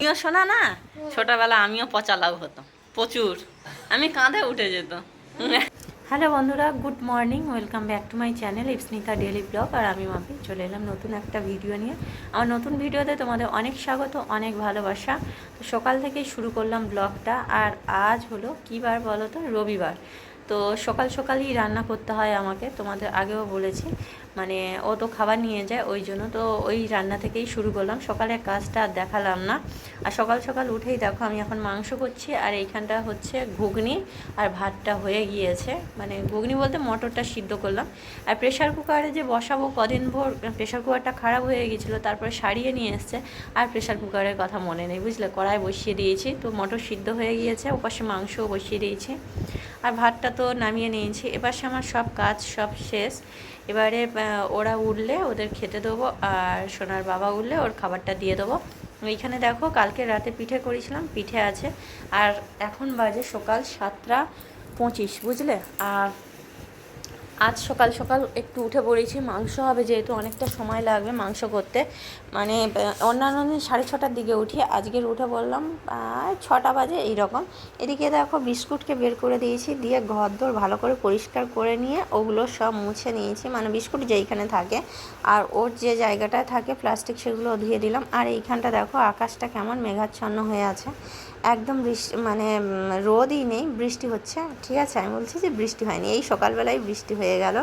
আমিও শোনা না, ছোটবেলা আমিও পচা লাউ হতো প্রচুর। আমি কাঁধে উঠে যেত হ্যালো বন্ধুরা, good morning, welcome back to my channel Ipsnita daily blog. আর আমি মাপি চলে এলাম নতুন একটা ভিডিও নিয়ে। আমার নতুন ভিডিওতে তোমাদের অনেক স্বাগত, অনেক ভালোবাসা। তো সকাল থেকেই শুরু করলাম ব্লগটা, আর আজ হলো কী বার বলো তো? রবিবার। তো সকাল সকালই রান্না করতে হয় আমাকে, তোমাদের আগেও বলেছি। মানে ও তো খাবার নিয়ে যায় ওই জন্য, তো ওই রান্না থেকেই শুরু করলাম। সকালে কাজটা আর দেখালাম না। আর সকাল সকাল উঠেই দেখো আমি এখন মাংস করছি, আর এইখানটা হচ্ছে ঘুগনি আর ভাতটা হয়ে গিয়েছে। মানে ঘুগনি বলতে মটরটা সিদ্ধ করলাম। আর প্রেশার কুকারে যে বসাবো কদিন ভোর প্রেশার কুকারটা খারাপ হয়ে গেছিল তারপরে সারিয়ে নিয়ে এসছে। আর প্রেশার কুকারের কথা মনে নেই, বুঝলে? কড়াই বসিয়ে দিয়েছি, তো মটর সিদ্ধ হয়ে গিয়েছে, ওপাশে মাংসও বসিয়ে দিয়েছি। আর ভাতটা তো নামিয়ে নিয়েছি। এবার সে আমার সব কাজ সব শেষ। এবারে ওরা উঠলে ওদের খেতে দেবো আর সোনার বাবা উঠলে ওর খাবারটা দিয়ে দেবো। এইখানে দেখো, কালকে রাতে পিঠে করেছিলাম, পিঠে আছে। আর এখন বাজে সকাল সাতটা পঁচিশ, বুঝলে? আর আজ সকাল সকাল একটু উঠে পড়েছি। মাংস হবে যেহেতু অনেকটা সময় লাগবে মাংস করতে। মানে অন্যান্য দিন সাড়ে ছটার দিকে উঠি। আজকের উঠে বললাম ছটা বাজে এইরকম। এদিকে দেখো বিস্কুটকে বের করে দিয়েছি, দিয়ে ঘর দোর ভালো করে পরিষ্কার করে নিয়ে ওগুলো সব মুছে নিয়েছি। মানে বিস্কুট যেইখানে থাকে আর ওর যে জায়গাটায় থাকে প্লাস্টিক সেগুলো ধুয়ে দিলাম। আর এইখানটা দেখো, আকাশটা কেমন মেঘাচ্ছন্ন হয়ে আছে। একদম বৃষ্টি মানে রোদই নেই, বৃষ্টি হচ্ছে। ঠিক আছে, আমি বলছি যে বৃষ্টি হয়নি, এই সকালবেলায় বৃষ্টি হয়ে গেল।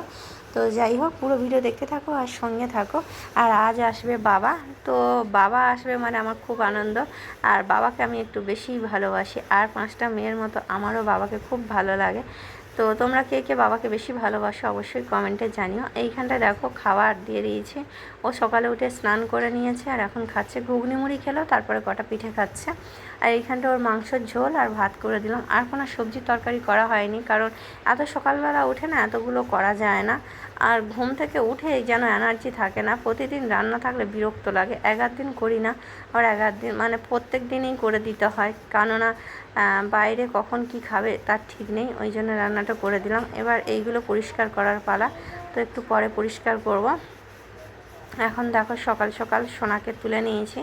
তো যাই হোক, পুরো ভিডিও দেখতে থাকো আর সঙ্গে থাকো। আর আজ আসবে বাবা। তো বাবা আসবে মানে আমার খুব আনন্দ। আর বাবাকে আমি একটু বেশিই ভালোবাসি। আর পাঁচটা মেয়ের মতো আমারও বাবাকে খুব ভালো লাগে। তো তোমরা কে কে বাবাকে বেশি ভালোবাসো অবশ্যই কমেন্টে জানিও। এইখানটা দেখো খাবার দিয়ে দিয়েছি। ও সকালে উঠে স্নান করে নিয়েছে আর এখন খাচ্ছে ঘুগনি মুড়ি খেলো, তারপরে কটা পিঠে খাচ্ছে। আর এইখানটা ওর মাংসর ঝোল আর ভাত করে দিলাম। আর কোনো সবজি তরকারি করা হয়নি কারণ এত সকালবেলা উঠে না এতগুলো করা যায় না। আর ঘুম থেকে উঠে যেন এনার্জি থাকে না। প্রতিদিন রান্না থাকলে বিরক্ত লাগে। এগার দিন করি না আর এগার দিন মানে প্রত্যেক দিনই করে দিতে হয়। কেননা বাইরে কখন কি খাবে তার ঠিক নেই, ওই জন্য রান্নাটা করে দিলাম। এবার এইগুলো পরিষ্কার করার পালা। তো একটু পরে পরিষ্কার করব। এখন দেখো সকাল সকাল সোনাকে তুলে নিয়েছি।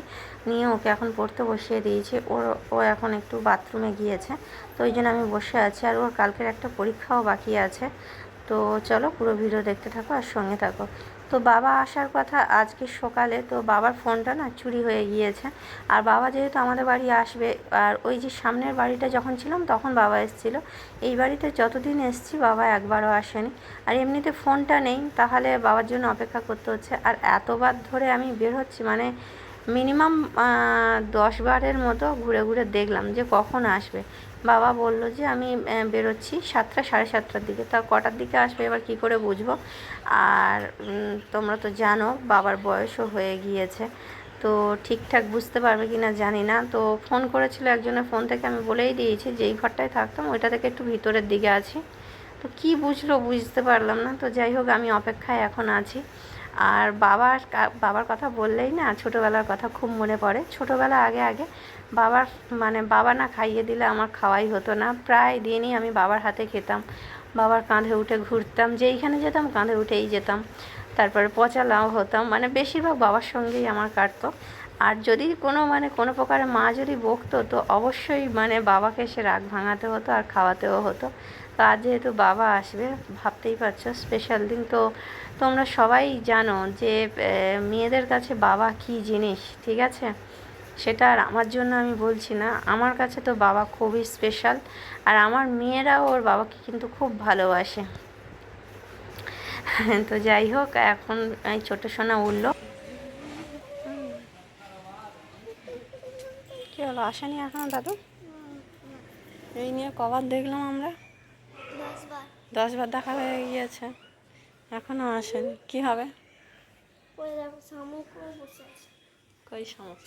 নিয়ে ওকে এখন পড়তে বসিয়ে দিয়েছি। ওর, ও এখন একটু বাথরুমে গিয়েছে। তো ওই জন্য আমি বসে আছি। আর ওর কালকের একটা পরীক্ষাও বাকি আছে। তো চলো পুরো ভিডিও দেখতে থাকো আর সঙ্গে থাকো। তো বাবা আসার কথা আজকে সকালে, তো বাবার ফোনটা না চুরি হয়ে গিয়েছে। আর বাবা যেহেতু আমাদের বাড়ি আসবে, আর ওই যে সামনের বাড়িটা যখন ছিলাম তখন বাবা এসেছিল। এই বাড়িতে যতদিন এসছি বাবা একবারও আসেনি। আর এমনিতে ফোনটা নেই, তাহলে বাবার জন্য অপেক্ষা করতে হচ্ছে। আর এতবার ধরে আমি বের হচ্ছি মানে মিনিমাম দশ বারের মতো ঘুরে ঘুরে দেখলাম যে কখন আসবে। বাবা বলল যে আমি বেরোচ্ছি সাতটা, সাড়ে সাতটার দিকে। তা কটার দিকে আসবে এবার কি করে বুঝব? আর তোমরা তো জানো বাবার বয়সও হয়ে গিয়েছে। তো ঠিকঠাক বুঝতে পারবে কি না জানি না। তো ফোন করেছিল একজনের ফোন থেকে, আমি বলেই দিয়েছি যেই ঘরটায় থাকতাম ওইটা থেকে একটু ভিতরের দিকে আছি। তো কি বুঝলো বুঝতে পারলাম না। তো যাই হোক, আমি অপেক্ষায় এখন আছি। আর বাবার বাবার কথা বললেই না ছোটোবেলার কথা খুব মনে পড়ে। ছোটোবেলা আগে আগে বাবার মানে বাবা না খাইয়ে দিলে আমার খাওয়াই হতো না। প্রায় দিনই আমি বাবার হাতে খেতাম। বাবার কাঁধে উঠে ঘুরতাম, যেইখানে যেতাম কাঁধে উঠেই যেতাম। তারপরে পচা লাউ হতাম মানে বেশিরভাগ বাবার সঙ্গেই আমার কাটতো। আর যদি কোনো মানে কোনো প্রকারে মা যদি বকতো, তো অবশ্যই মানে বাবাকে সে রাগ ভাঙাতে হতো আর খাওয়াতেও হতো। তো আজ যেহেতু বাবা আসবে, ভাবতেই পারছ স্পেশাল দিন। তো তোমরা সবাই জানো যে মেয়েদের কাছে বাবা কী জিনিস, ঠিক আছে? সেটা আর আমার জন্য আমি বলছি না। আমার কাছে তো বাবা খুবই স্পেশাল আর আমার মেয়েরাও ওর বাবাকে কিন্তু খুব ভালোবাসে। তো যাই হোক, এখন এই ছোটো সোনা উঠল। কি হলো, আসেনি এখনও দাদু? এই নিয়ে কবার দেখলাম আমরা। দশবার দেখা হয়ে গিয়েছে। এখনও আসেনি। কি হবে? কই শামুক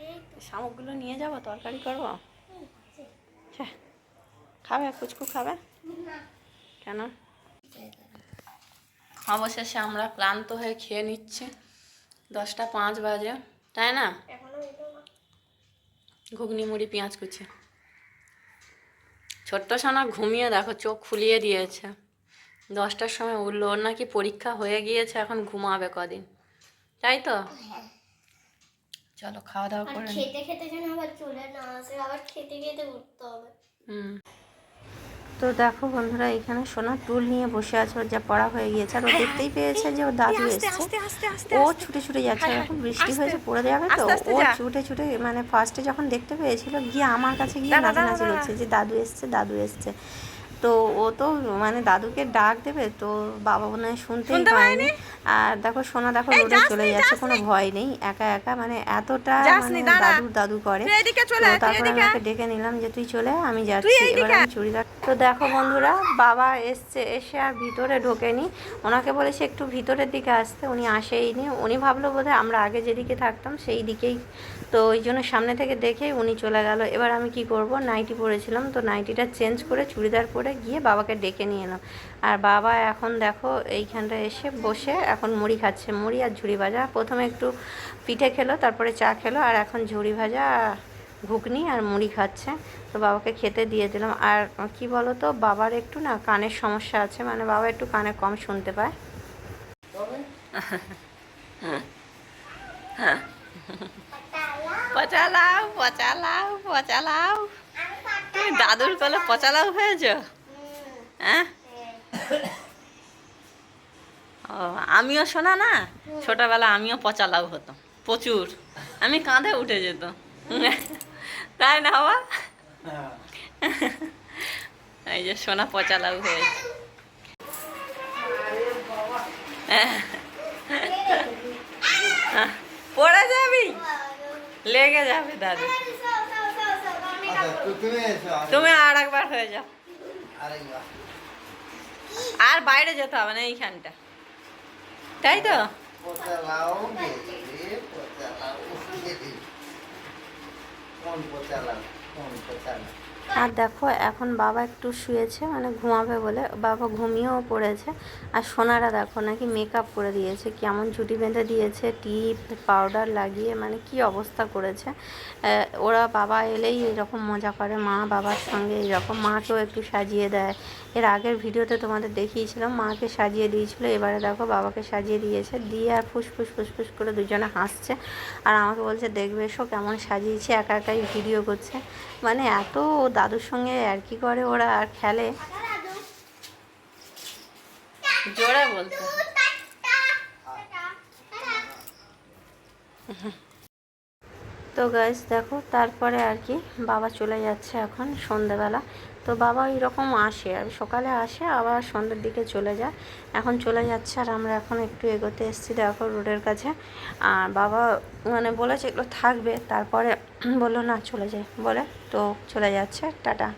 এই শামুকগুলো নিয়ে যাব তরকারি করব। ছ্যা, খাবে? কুচকু খাবে? কেন? অবশেষে আমরা ক্লান্ত হয়ে খেয়ে নিচ্ছি। দশটা পাঁচ বাজে তাই না। ঘুগনি মুড়ি পেঁয়াজ কুচি। ছোট্ট সোনা ঘুমিয়ে দেখো চোখ খুলিয়ে দিয়েছে। দশটার সময় উঠল ওর নাকি পরীক্ষা হয়ে গিয়েছে এখন ঘুমাবে কদিন। তাই তো? চলো খাওয়া দাওয়া করে খেতে খেতে যেন আবার চলে না আসে আবার খেতে খেতে উঠতে হবে। হুম। তো দেখো বন্ধুরা এখানে সোনার টুল নিয়ে বসে আছে ওর যা পড়া হয়ে গিয়েছে আর ও দেখতেই পেয়েছে যে ওর দাদু এসছে। ও ছুটে ছুটে যাচ্ছে এখন বৃষ্টি হয়েছে পড়ে যাবে তো ও ছুটে ছুটে মানে ফার্স্টে যখন দেখতে পেয়েছিল গিয়ে আমার কাছে গিয়ে নাচানাচি করছে যে দাদু এসছে দাদু এসছে। তো ও তো মানে দাদুকে ডাক দেবে তো বাবা মনে হয় শুনতেই পায়নি। আর দেখো সোনা দেখো রোডে চলে যাচ্ছে কোনো ভয় নেই একা একা মানে এতটা মানে দাদু দাদু করে। তারপরে আমি ওকে ডেকে নিলাম যে তুই চলে আমি যাচ্ছি। এবার আমি চুড়িদার তো দেখো বন্ধুরা বাবা এসছে এসে আর ভিতরে ঢোকেনি। ওনাকে বলেছে একটু ভিতরের দিকে আসতে উনি আসেইনি উনি ভাবলো বোধহয় আমরা আগে যেদিকে থাকতাম সেই দিকেই তো ওই জন্য সামনে থেকে দেখে উনি চলে গেল। এবার আমি কি করব? নাইটি পরেছিলাম। তো নাইটিটা চেঞ্জ করে চুড়িদার পরে গিয়ে বাবাকে ডেকে নিয়ে এলাম। আর বাবা এখন দেখো এইখানটা এসে বসে এখন মুড়ি খাচ্ছে। মুড়ি আর ঝুড়ি ভাজা। প্রথমে একটু পিঠে খেলো তারপরে চা খেলো আর এখন ঝুড়ি ভাজা ঘুগনি আর মুড়ি খাচ্ছে। তো বাবাকে খেতে দিয়ে দিলাম। আর কি বলো তো বাবার একটু না কানের সমস্যা আছে। মানে বাবা একটু কানে কম শুনতে পায়। পচালাও। পচালাও পচালাও তুমি দাদুর কোলে পচালাও হয়েছ? হ্যাঁ? ও আমিও শোনা না? ছোটবেলা আমিও পচালাও হতো প্রচুর। আমি কাঁধে উঠে যেত। তাই না বাবা? এই যে সোনা পচালাও হয়েছে। পড়ে যাবি? লেগে যাবে দাদু। আচ্ছা, তুমি আরে- একবার হয়ে যাও। আর বাইরে যেতে হবে না এইখানটা। তাই তো। কোন আর দেখো, এখন বাবা একটু শুয়েছে মানে ঘুমাবে বলে। বাবা ঘুমিয়েও পড়েছে। আর সোনারা দেখো, নাকি মেকআপ করে দিয়েছে, কেমন চুটি বেঁধে দিয়েছে, টিপ পাউডার লাগিয়ে মানে কি অবস্থা করেছে। ওরা বাবা এলেই এরকম মজা করে, মা বাবার সঙ্গে এরকম মাকেও একটু সাজিয়ে দেয়। এর আগের ভিডিওতে তোমাদের দেখিয়েছিলাম, মাকে সাজিয়ে দিয়েছিল, এবারে দেখো বাবাকে সাজিয়ে দিয়েছে। দিয়ে আর ফুসফুস ফুসফুস করে দুজনে হাসছে। আর আমাকে বলছে, দেখবে এসো কেমন সাজিয়েছে, একা একাই ভিডিও করছে। মানে এত দাদুর সঙ্গে আর কি করে ওরা আর খেলে। জোরে বলতে। তো গাইজ দেখো, তারপরে আর কি বাবা চলে যাচ্ছে এখন সন্ধেবেলা। তো বাবা এরকম আসে, আর সকালে আসে, আবার সন্ধ্যের দিকে চলে যায়। এখন চলে যাচ্ছে আর আমরা এখন একটু এগোতে এসেছি দেখো রোডের কাছে। আর বাবা মানে বলেছে এগুলো থাকবে, তারপরে বলল না চলে যায় বলে তো চলে যাচ্ছে, টাটা।